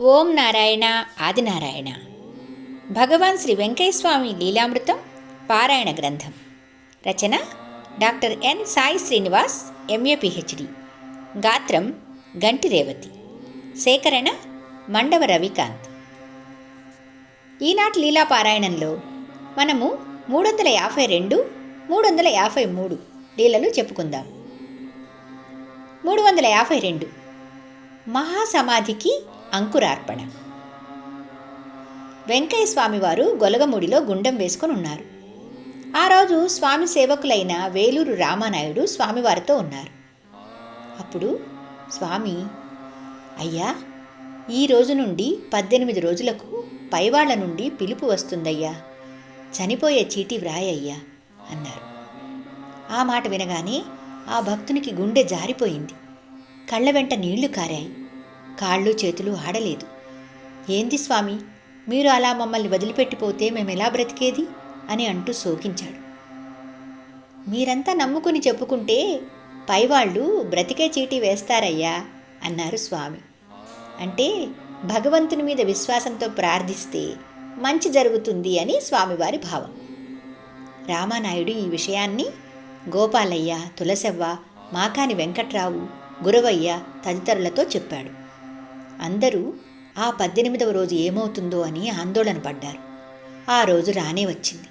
ఓం నారాయణ ఆదినారాయణ భగవాన్ శ్రీ వెంకయ్యస్వామి లీలామృతం పారాయణ గ్రంథం. రచన doctor N Sai Srinivas MA PhD. గాత్రం గంటి రేవతి. సేకరణ మండవ రవికాంత్. ఈనాటి లీలా పారాయణంలో మనము మూడు వందల యాభై రెండు మూడు వందల యాభై మూడు లీలలు చెప్పుకుందాం. మూడు వందల యాభై రెండు మహాసమాధికి అంకురార్పణ. వెంకయ్య స్వామివారు గొలగముడిలో గుండం వేసుకొని ఉన్నారు. ఆ రోజు స్వామి సేవకులైన వేలూరు రామానాయుడు స్వామివారితో ఉన్నారు. అప్పుడు స్వామి అయ్యా ఈ రోజు నుండి పద్దెనిమిది రోజులకు పైవాళ్ళ నుండి పిలుపు వస్తుందయ్యా. చనిపోయే చీటి వ్రాయయ్యా అన్నారు. ఆ మాట వినగానే ఆ భక్తునికి గుండె జారిపోయింది. కళ్ళ వెంట నీళ్ళు కారాయి. కాళ్ళు చేతులు ఆడలేదు. ఏంది స్వామి మీరు అలా మమ్మల్ని వదిలిపెట్టిపోతే మేము ఎలా బ్రతికేది? అని అంటూ శోకించాడు మీరంతా నమ్ముకుని చెప్పుకుంటే పైవాళ్ళు బ్రతికే చీటీ వేస్తారయ్యా అన్నారు స్వామి. అంటే భగవంతుని మీద విశ్వాసంతో ప్రార్థిస్తే మంచి జరుగుతుంది అని స్వామివారి భావం. రామానాయుడు ఈ విషయాన్ని గోపాలయ్య తులసవ్వ మాకాని వెంకట్రావు గురవయ్య తదితరులతో చెప్పాడు. అందరూ ఆ పద్దెనిమిదవ రోజు ఏమవుతుందో అని ఆందోళన పడ్డారు. ఆ రోజు రానే వచ్చింది.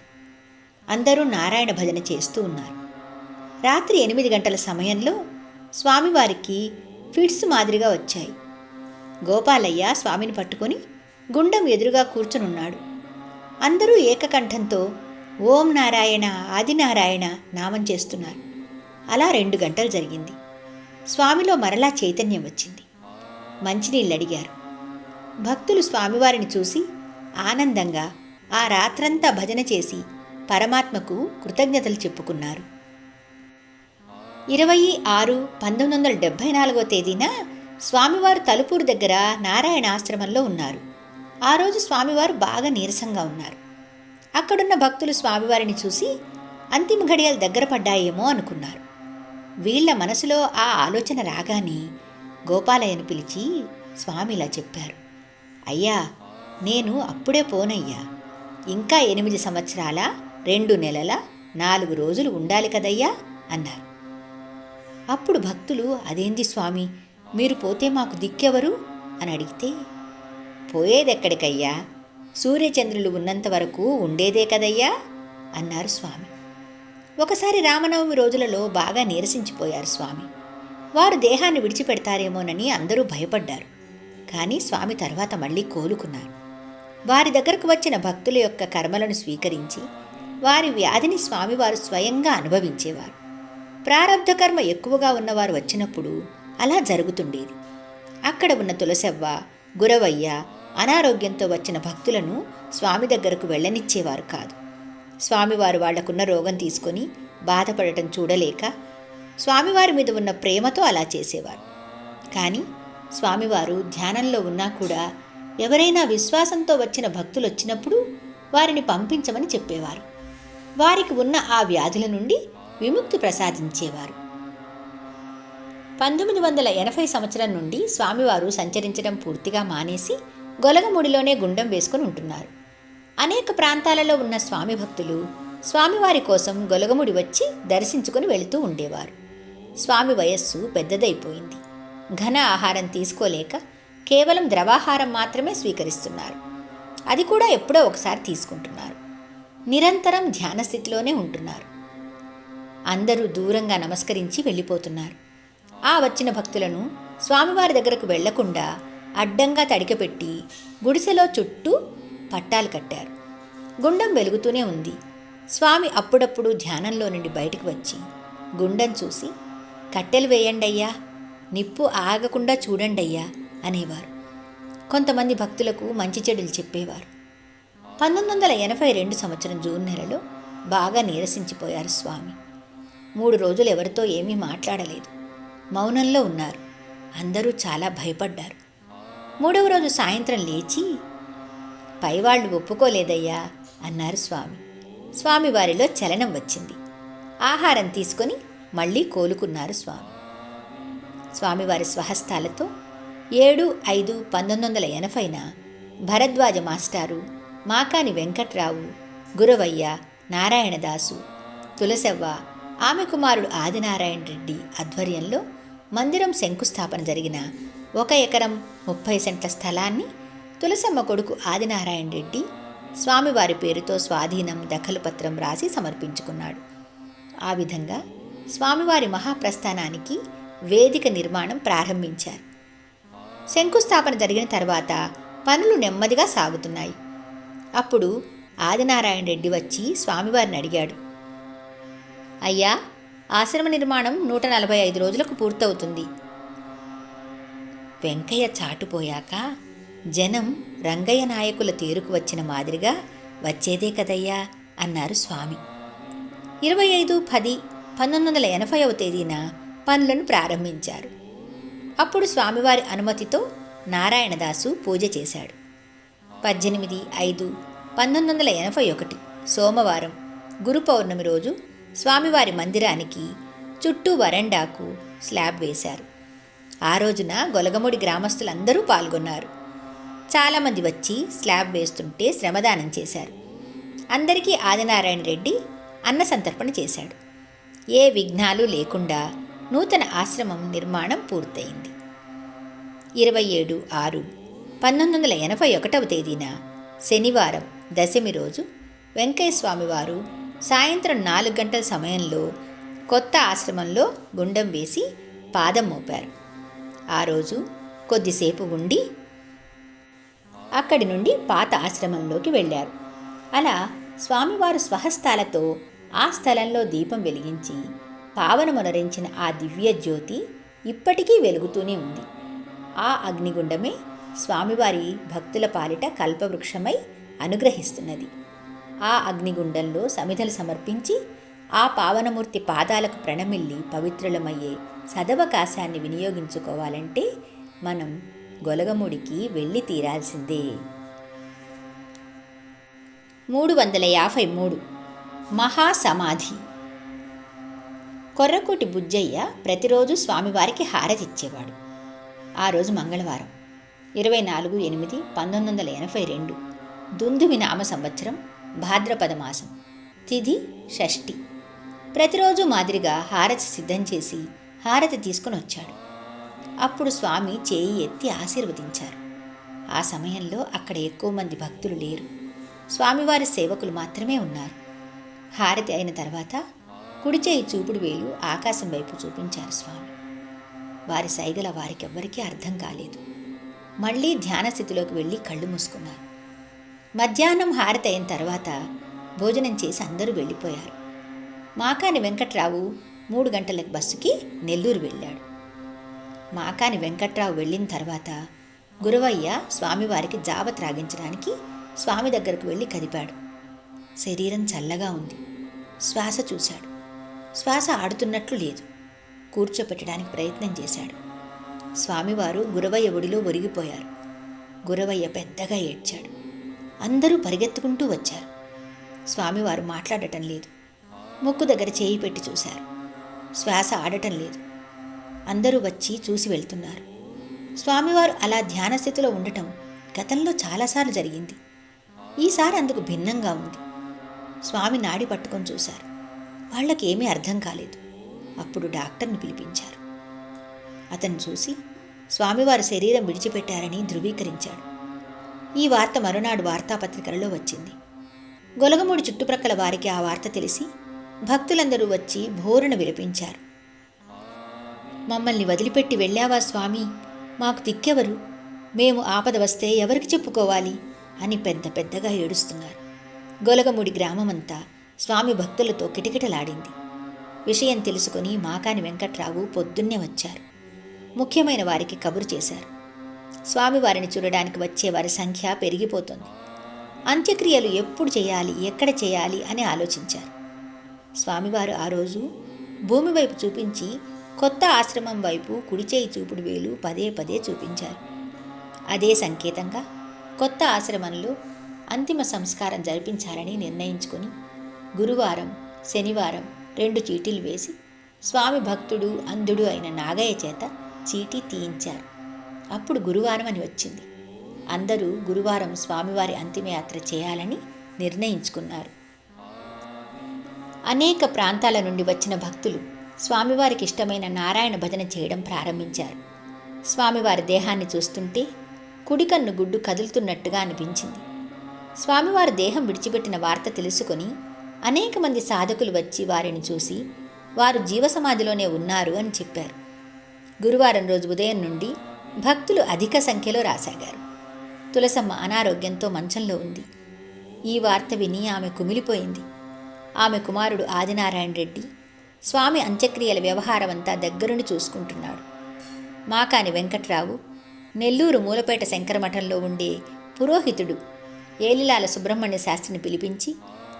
అందరూ నారాయణ భజన చేస్తూ ఉన్నారు. రాత్రి ఎనిమిది గంటల సమయంలో స్వామివారికి ఫిట్స్ మాదిరిగా వచ్చాయి. గోపాలయ్య స్వామిని పట్టుకొని గుండం ఎదురుగా కూర్చునున్నాడు. అందరూ ఏకకంఠంతో ఓం నారాయణ ఆదినారాయణ నామం చేస్తున్నారు. అలా రెండు గంటలు జరిగింది. స్వామిలో మరలా చైతన్యం వచ్చింది. మంచినీళ్ళు అడిగారు భక్తులు స్వామివారిని చూసి ఆనందంగా ఆ రాత్రంతా భజన చేసి పరమాత్మకు కృతజ్ఞతలు చెప్పుకున్నారు. ఇరవై ఆరు పంతొమ్మిది వందల డెబ్భై నాలుగో తేదీన స్వామివారు తలుపూరు దగ్గర నారాయణ ఆశ్రమంలో ఉన్నారు. ఆ రోజు స్వామివారు బాగా నీరసంగా ఉన్నారు. అక్కడున్న భక్తులు స్వామివారిని చూసి అంతిమ ఘడియలు దగ్గర పడ్డాయేమో అనుకున్నారు. వీళ్ళ మనసులో ఆ ఆలోచన రాగానే గోపాలయ్యను పిలిచి స్వామిలా చెప్పారు. అయ్యా నేను అప్పుడే పోనయ్యా. ఇంకా ఎనిమిది సంవత్సరాల రెండు నెలల నాలుగు రోజులు ఉండాలి కదయ్యా అన్నారు. అప్పుడు భక్తులు అదేంది స్వామి మీరు పోతే మాకు దిక్కెవరు? అని అడిగితే పోయేదెక్కడికయ్యా? సూర్యచంద్రులు ఉన్నంత వరకు ఉండేదే కదయ్యా? అన్నారు స్వామి. ఒకసారి రామనవమి రోజులలో బాగా నీరసించిపోయారు స్వామి. వారు దేహాన్ని విడిచిపెడతారేమోనని అందరూ భయపడ్డారు. కానీ స్వామి తర్వాత మళ్ళీ కోలుకున్నారు. వారి దగ్గరకు వచ్చిన భక్తుల యొక్క కర్మలను స్వీకరించి వారి వ్యాధిని స్వామివారు స్వయంగా అనుభవించేవారు. ప్రారంధ కర్మ ఎక్కువగా ఉన్నవారు వచ్చినప్పుడు అలా జరుగుతుండేది. అక్కడ ఉన్న తులసవ్వ గురవయ్య అనారోగ్యంతో వచ్చిన భక్తులను స్వామి దగ్గరకు వెళ్ళనిచ్చేవారు కాదు. స్వామివారు వాళ్ళకున్న రోగం తీసుకొని బాధపడటం చూడలేక స్వామివారి మీద ఉన్న ప్రేమతో అలా చేసేవారు. కానీ స్వామివారు ధ్యానంలో ఉన్నా కూడా ఎవరైనా విశ్వాసంతో వచ్చిన భక్తులు వచ్చినప్పుడు వారిని పంపించమని చెప్పేవారు. వారికి ఉన్న ఆ వ్యాధుల నుండి విముక్తి ప్రసాదించేవారు. పంతొమ్మిది వందల ఎనభై సంవత్సరం నుండి స్వామివారు సంచరించడం పూర్తిగా మానేసి గొలగముడిలోనే గుండం వేసుకుని ఉంటున్నారు. అనేక ప్రాంతాలలో ఉన్న స్వామి భక్తులు స్వామివారి కోసం గొలగముడి వచ్చి దర్శించుకుని వెళుతూ ఉండేవారు. స్వామి వయస్సు పెద్దదైపోయింది. ఘన ఆహారం తీసుకోలేక కేవలం ద్రవాహారం మాత్రమే స్వీకరిస్తున్నారు. అది కూడా ఎప్పుడో ఒకసారి తీసుకుంటున్నారు. నిరంతరం ధ్యాన స్థితిలోనే ఉంటున్నారు. అందరూ దూరంగా నమస్కరించి వెళ్ళిపోతున్నారు. ఆ వచ్చిన భక్తులను స్వామివారి దగ్గరకు వెళ్ళకుండా అడ్డంగా తడికపెట్టి గుడిసెలో చుట్టూ పట్టాలు కట్టారు. గుండం వెలుగుతూనే ఉంది. స్వామి అప్పుడప్పుడు ధ్యానంలో నుండి బయటకు వచ్చి గుండం చూసి కట్టెలు వేయండయ్యా నిప్పు ఆగకుండా చూడండయ్యా అనేవారు. కొంతమంది భక్తులకు మంచి చెడులు చెప్పేవారు. పంతొమ్మిది వందల ఎనభై రెండు సంవత్సరం జూన్ నెలలో బాగా నీరసించిపోయారు స్వామి. మూడు రోజులు ఎవరితో ఏమీ మాట్లాడలేదు. మౌనంలో ఉన్నారు. అందరూ చాలా భయపడ్డారు. మూడవ రోజు సాయంత్రం లేచి పైవాళ్ళు ఒప్పుకోలేదయ్యా అన్నారు స్వామి. స్వామి వారిలో చలనం వచ్చింది. ఆహారం తీసుకొని మళ్ళీ కోలుకున్నారు స్వామి. స్వామివారి స్వహస్తాలతో ఏడు ఐదు పంతొమ్మిది వందల ఎనభైన భరద్వాజ మాస్టారు మాకాని వెంకట్రావు గురవయ్య నారాయణదాసు తులసవ్వ ఆమె కుమారుడు ఆదినారాయణ రెడ్డి ఆధ్వర్యంలో మందిరం శంకుస్థాపన జరిగిన ఒక ఎకరం ముప్పై సెంట్ల స్థలాన్ని తులసమ్మ కొడుకు ఆదినారాయణ రెడ్డి స్వామివారి పేరుతో స్వాధీనం దఖలు పత్రం రాసి సమర్పించుకున్నాడు. ఆ విధంగా స్వామివారి మహాప్రస్థానానికి వేదిక నిర్మాణం ప్రారంభించారు. శంకుస్థాపన జరిగిన తర్వాత పనులు నెమ్మదిగా సాగుతున్నాయి. అప్పుడు ఆదినారాయణ రెడ్డి వచ్చి స్వామివారిని అడిగాడు. అయ్యా ఆశ్రమ నిర్మాణం నూట నలభై ఐదు రోజులకు పూర్తవుతుంది. వెంకయ్య చాటుపోయాక జనం రంగయ్య నాయకుల తేరుకు వచ్చిన మాదిరిగా వచ్చేదే కదయ్యా అన్నారు స్వామి. ఇరవై ఐదు పది పంతొమ్మిది వందల ఎనభైవ తేదీన పనులను ప్రారంభించారు. అప్పుడు స్వామివారి అనుమతితో నారాయణదాసు పూజ చేశాడు. పద్దెనిమిది ఐదు పంతొమ్మిది వందల ఎనభై ఒకటి సోమవారం గురు పౌర్ణమి రోజు స్వామివారి మందిరానికి చుట్టూ వరండాకు స్లాబ్ వేశారు. ఆ రోజున గొలగముడి గ్రామస్తులందరూ పాల్గొన్నారు. చాలామంది వచ్చి స్లాబ్ వేస్తుంటే శ్రమదానం చేశారు. అందరికీ ఆదినారాయణ రెడ్డి అన్న సంతర్పణ చేశాడు. ఏ విఘ్నాలు లేకుండా నూతన ఆశ్రమం నిర్మాణం పూర్తయింది. ఇరవై ఏడు ఆరు పంతొమ్మిది వందల ఎనభై ఒకటవ తేదీన శనివారం దశమి రోజు వెంకయ్యస్వామివారు సాయంత్రం నాలుగు గంటల సమయంలో కొత్త ఆశ్రమంలో గుండం వేసి పాదం మోపారు. ఆ రోజు కొద్దిసేపు ఉండి అక్కడి నుండి పాత ఆశ్రమంలోకి వెళ్ళారు. అలా స్వామివారు స్వహస్తాలతో ఆ స్థలంలో దీపం వెలిగించి పావనమునరించిన ఆ దివ్య జ్యోతి ఇప్పటికీ వెలుగుతూనే ఉంది. ఆ అగ్నిగుండమే స్వామివారి భక్తుల పాలిట కల్పవృక్షమై అనుగ్రహిస్తున్నది. ఆ అగ్నిగుండంలో సమిధలు సమర్పించి ఆ పావనమూర్తి పాదాలకు ప్రణమిల్లి పవిత్రులమయ్యే సదవకాశాన్ని వినియోగించుకోవాలంటే మనం గొలగముడికి వెళ్ళి తీరాల్సిందే. మూడు వందల యాభై మూడు మహాసమాధి. కొర్రకోటి బుజ్జయ్య ప్రతిరోజు స్వామివారికి హారతిచ్చేవాడు. ఆ రోజు మంగళవారం ఇరవై నాలుగు ఎనిమిది పంతొమ్మిది వందల ఎనభై రెండు దుందుమి నామ సంవత్సరం భాద్రపద మాసం తిథి షష్ఠి. ప్రతిరోజు మాదిరిగా హారతి సిద్ధం చేసి హారతి తీసుకుని వచ్చాడు. అప్పుడు స్వామి చేయి ఎత్తి ఆశీర్వదించారు. ఆ సమయంలో అక్కడ ఎక్కువ మంది భక్తులు లేరు. స్వామివారి సేవకులు మాత్రమే ఉన్నారు. హారతి అయిన తర్వాత కుడిచేయి చూపుడు వేలు ఆకాశం వైపు చూపించారు స్వామి. వారి సైగల వారికెవ్వరికీ అర్థం కాలేదు. మళ్ళీ ధ్యాన స్థితిలోకి వెళ్ళి కళ్ళు మూసుకున్నారు. మధ్యాహ్నం హారతి అయిన తర్వాత భోజనం చేసి అందరూ వెళ్ళిపోయారు. మాకాని వెంకట్రావు మూడు గంటలకు బస్సుకి నెల్లూరు వెళ్ళాడు. మాకాని వెంకట్రావు వెళ్ళిన తర్వాత గురవయ్య స్వామివారికి జావ త్రాగించడానికి స్వామి దగ్గరకు వెళ్ళి కదిపాడు. శరీరం చల్లగా ఉంది. శ్వాస చూశాడు. శ్వాస ఆడుతున్నట్లు లేదు. కూర్చోపెట్టడానికి ప్రయత్నం చేశాడు. స్వామివారు గురవయ్య ఒడిలో ఒరిగిపోయారు. గురవయ్య పెద్దగా ఏడ్చాడు. అందరూ పరిగెత్తుకుంటూ వచ్చారు. స్వామివారు మాట్లాడటం లేదు. ముక్కు దగ్గర చేయి పెట్టి చూశారు. శ్వాస ఆడటం లేదు. అందరూ వచ్చి చూసి వెళ్తున్నారు. స్వామివారు అలా ధ్యానస్థితిలో ఉండటం గతంలో చాలాసార్లు జరిగింది. ఈసారి అందుకు భిన్నంగా ఉంది. స్వామి నాడి పట్టుకొని చూశారు. వాళ్ళకి ఏమీ అర్థం కాలేదు. అప్పుడు డాక్టర్ని పిలిపించారు. అతను చూసి స్వామివారి శరీరం విడిచిపెట్టారని ధృవీకరించాడు. ఈ వార్త మరునాడు వార్తాపత్రికలలో వచ్చింది. గొలగమూడి చుట్టుప్రక్కల వారికి ఆ వార్త తెలిసి భక్తులందరూ వచ్చి భోరున విలపించారు మమ్మల్ని వదిలిపెట్టి వెళ్ళావా స్వామి? మాకు దిక్కెవరు? మేము ఆపద వస్తే ఎవరికి చెప్పుకోవాలి? అని పెద్ద పెద్దగా ఏడుస్తున్నారు. గొలగముడి గ్రామమంతా స్వామి భక్తులతో కిటకిటలాడింది. విషయం తెలుసుకుని మాకాని వెంకట్రావు పొద్దున్నే వచ్చారు. ముఖ్యమైన వారికి కబురు చేశారు. స్వామివారిని చూడడానికి వచ్చే వారి సంఖ్య పెరిగిపోతుంది. అంత్యక్రియలు ఎప్పుడు చేయాలి ఎక్కడ చేయాలి అని ఆలోచించారు. స్వామివారు ఆ రోజు భూమి వైపు చూపించి కొత్త ఆశ్రమం వైపు కుడిచేయి చూపుడు వేలు పదే పదే చూపించారు. అదే సంకేతంగా కొత్త ఆశ్రమంలో అంతిమ సంస్కారం జరిపించాలని నిర్ణయించుకొని గురువారం శనివారం రెండు చీటీలు వేసి స్వామి భక్తుడు అంధుడు అయిన నాగయ్య చేత చీటీ తీయించారు. అప్పుడు గురువారం అని వచ్చింది. అందరూ గురువారం స్వామివారి అంతిమయాత్ర చేయాలని నిర్ణయించుకున్నారు. అనేక ప్రాంతాల నుండి వచ్చిన భక్తులు స్వామివారికి ఇష్టమైన నారాయణ భజన చేయడం ప్రారంభించారు. స్వామివారి దేహాన్ని చూస్తుంటే కుడికన్ను గుడ్డు కదులుతున్నట్టుగా అనిపించింది. స్వామివారు దేహం విడిచిపెట్టిన వార్త తెలుసుకొని అనేక మంది సాధకులు వచ్చి వారిని చూసి వారు జీవసమాధిలోనే ఉన్నారు అని చెప్పారు. గురువారం రోజు ఉదయం నుండి భక్తులు అధిక సంఖ్యలో రాసాగారు. తులసమ్మ అనారోగ్యంతో మంచంలో ఉంది. ఈ వార్త విని ఆమె కుమిలిపోయింది. ఆమె కుమారుడు ఆదినారాయణ రెడ్డి స్వామి అంత్యక్రియల వ్యవహారమంతా దగ్గరుండి చూసుకుంటున్నాడు. మాకాని వెంకట్రావు నెల్లూరు మూలపేట శంకరమఠంలో ఉండే పురోహితుడు ఏలిలాల సుబ్రహ్మణ్య శాస్త్రిని పిలిపించి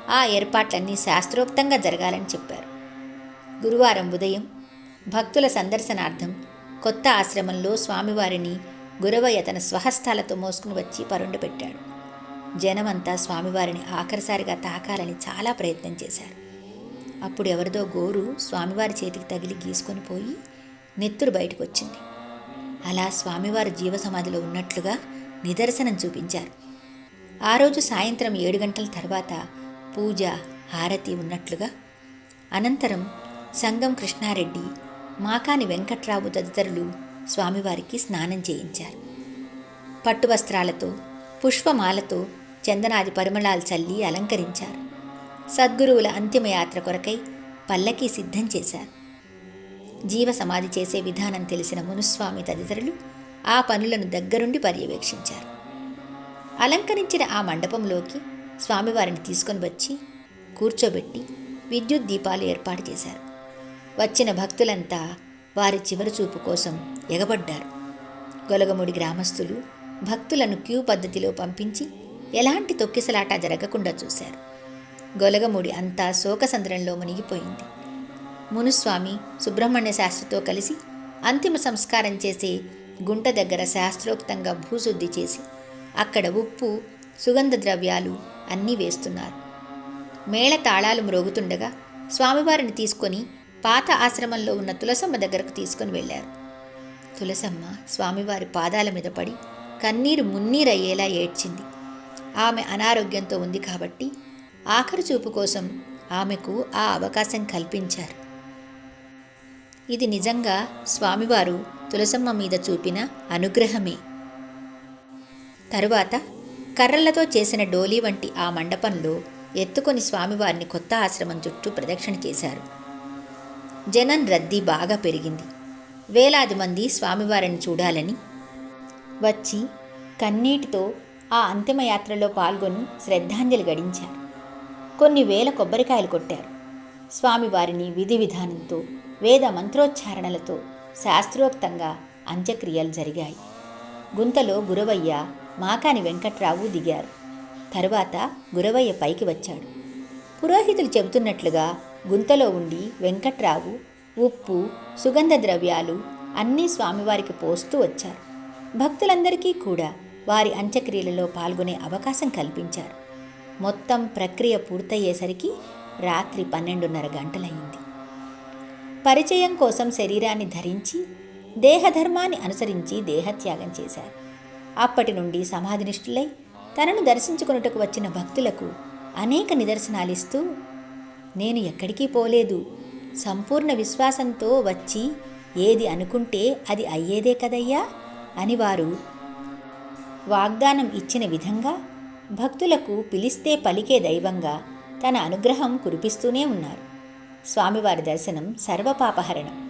ఆ ఏర్పాట్లన్నీ శాస్త్రోక్తంగా జరగాలని చెప్పారు. గురువారం ఉదయం భక్తుల సందర్శనార్థం కొత్త ఆశ్రమంలో స్వామివారిని గురవయ్య తన స్వహస్తాలతో మోసుకుని వచ్చి పరుండు పెట్టాడు. జనమంతా స్వామివారిని ఆఖరిసారిగా తాకాలని చాలా ప్రయత్నం చేశారు. అప్పుడు ఎవరిదో గోరు స్వామివారి చేతికి తగిలి గీసుకొని పోయి నెత్తురు బయటకు వచ్చింది అలా స్వామివారి జీవసమాధిలో ఉన్నట్లుగా నిదర్శనం చూపించారు. ఆ రోజు సాయంత్రం ఏడు గంటల తర్వాత పూజ హారతి ఉన్నట్లుగా అనంతరం సంగం కృష్ణారెడ్డి మాకాని వెంకట్రావు తదితరులు స్వామివారికి స్నానం చేయించారు. పట్టు వస్త్రాలతో పుష్పమాలతో చందనాది పరిమళాలు చల్లి అలంకరించారు. సద్గురువుల అంతిమయాత్ర కొరకై పల్లకి సిద్ధం చేశారు. జీవ సమాధి చేసే విధానం తెలిసిన మునుస్వామి తదితరులు ఆ పనులను దగ్గరుండి పర్యవేక్షించారు. అలంకరించిన ఆ మండపంలోకి స్వామివారిని తీసుకొని వచ్చి కూర్చోబెట్టి విద్యుత్ దీపాలు ఏర్పాటు చేశారు. వచ్చిన భక్తులంతా వారి చివరి చూపు కోసం ఎగబడ్డారు. గొలగముడి గ్రామస్తులు భక్తులను క్యూ పద్ధతిలో పంపించి ఎలాంటి తొక్కిసలాట జరగకుండా చూశారు. గొలగముడి అంతా శోకసంద్రంలో మునిగిపోయింది. మునుస్వామి సుబ్రహ్మణ్య శాస్త్రితో కలిసి అంతిమ సంస్కారం చేసే గుంట దగ్గర శాస్త్రోక్తంగా భూశుద్ధి చేసి అక్కడ ఉప్పు సుగంధ ద్రవ్యాలు అన్నీ వేస్తున్నారు. మేళ తాళాలు మ్రోగుతుండగా స్వామివారిని తీసుకొని పాత ఆశ్రమంలో ఉన్న తులసమ్మ దగ్గరకు తీసుకొని వెళ్ళారు. తులసమ్మ స్వామివారి పాదాల మీద పడి కన్నీరు మున్నీరయ్యేలా ఏడ్చింది. ఆమె అనారోగ్యంతో ఉంది కాబట్టి ఆఖరి చూపు కోసం ఆమెకు ఆ అవకాశం కల్పించారు. ఇది నిజంగా స్వామివారు తులసమ్మ మీద చూపిన అనుగ్రహమే. తరువాత కర్రలతో చేసిన డోలీ వంటి ఆ మండపంలో ఎత్తుకొని స్వామివారిని కొత్త ఆశ్రమం చుట్టూ ప్రదక్షిణ చేశారు. జనం రద్దీ బాగా పెరిగింది. వేలాది మంది స్వామివారిని చూడాలని వచ్చి కన్నీటితో ఆ అంతిమయాత్రలో పాల్గొని శ్రద్ధాంజలి గడించారు కొన్ని వేల కొబ్బరికాయలు కొట్టారు. స్వామివారిని విధి విధానంతో వేద మంత్రోచ్చారణలతో శాస్త్రోక్తంగా అంత్యక్రియలు జరిగాయి. గుంతలో గురవయ్య మాకాని వెంకట్రావు దిగారు. తరువాత గురవయ్య పైకి వచ్చాడు. పురోహితులు చెబుతున్నట్లుగా గుంతలో ఉండి వెంకట్రావు ఉప్పు సుగంధ ద్రవ్యాలు అన్నీ స్వామివారికి పోస్తూ వచ్చారు. భక్తులందరికీ కూడా వారి అంత్యక్రియలలో పాల్గొనే అవకాశం కల్పించారు. మొత్తం ప్రక్రియ పూర్తయ్యేసరికి రాత్రి పన్నెండున్నర గంటలయ్యింది. పరిచయం కోసం శరీరాన్ని ధరించి దేహధర్మాన్ని అనుసరించి దేహత్యాగం చేశారు. అప్పటి నుండి సమాధినిష్ఠులై తనను దర్శించుకున్నటకు వచ్చిన భక్తులకు అనేక నిదర్శనాలిస్తూ నేను ఎక్కడికి పోలేదు. సంపూర్ణ విశ్వాసంతో వచ్చి ఏది అనుకుంటే అది అయ్యేదే కదయ్యా? అని వారు వాగ్దానం ఇచ్చిన విధంగా భక్తులకు పిలిస్తే పలికే దైవంగా తన అనుగ్రహం కురిపిస్తూనే ఉన్నారు. స్వామివారి దర్శనం సర్వపాపహరణం.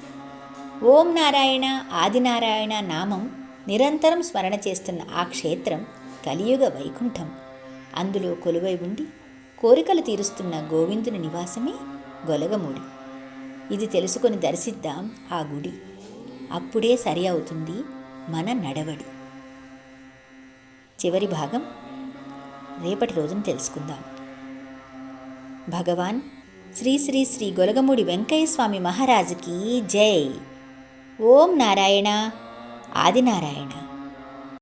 ఓం నారాయణ ఆదినారాయణ నామం నిరంతరం స్మరణ చేస్తున్న ఆ క్షేత్రం కలియుగ వైకుంఠం. అందులో కొలువై ఉండి కోరికలు తీరుస్తున్న గోవిందుని నివాసమే గొలగమూడి. ఇది తెలుసుకొని దర్శిద్దాం ఆ గుడి. అప్పుడే సరి అవుతుంది మన నడవడి. చివరి భాగం రేపటి రోజున తెలుసుకుందాం. భగవాన్ శ్రీ శ్రీ శ్రీ గొలగమూడి వెంకయ్య స్వామి మహారాజుకి జై. ఓం నారాయణ. ఆదినారాయణ.